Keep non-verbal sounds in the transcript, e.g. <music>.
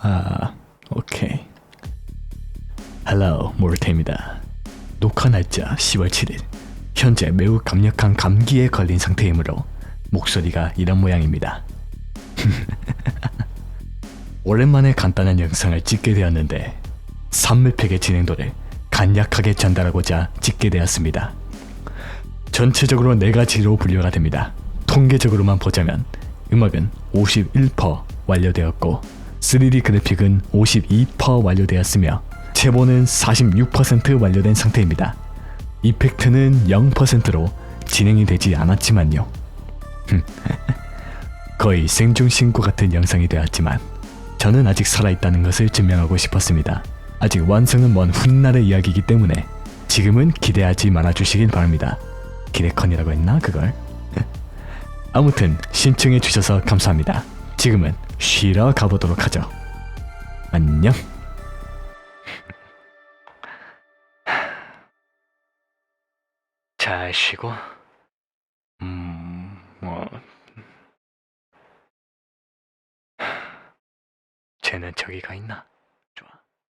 아, 오케이. Hello, 모르테입니다. 녹화 날짜 10월 7일. 현재 매우 강력한 감기에 걸린 상태이므로 목소리가 이런 모양입니다. <laughs> 오랜만에 간단한 영상을 찍게 되었는데 산물팩의 진행도를 간략하게 전달하고자 찍게 되었습니다. 전체적으로 네 가지로 분류가 됩니다. 통계적으로만 보자면 음악은 51% 완료되었고 3D 그래픽은 52% 완료되었으며 체보는 46% 완료된 상태입니다. 이펙트는 0%로 진행이 되지 않았지만요. <laughs> 거의 생중 신고 같은 영상이 되었지만 저는 아직 살아있다는 것을 증명하고 싶었습니다. 아직 완성은 먼 훗날의 이야기이기 때문에 지금은 기대하지 말아주시길 바랍니다. 기대컨이라고 했나 그걸? <laughs> 아무튼 신청해 주셔서 감사합니다. 지금은 쉬러 가보도록 하죠. 안녕. 잘 쉬고, 음, 뭐, 쟤는 저기 가 있나?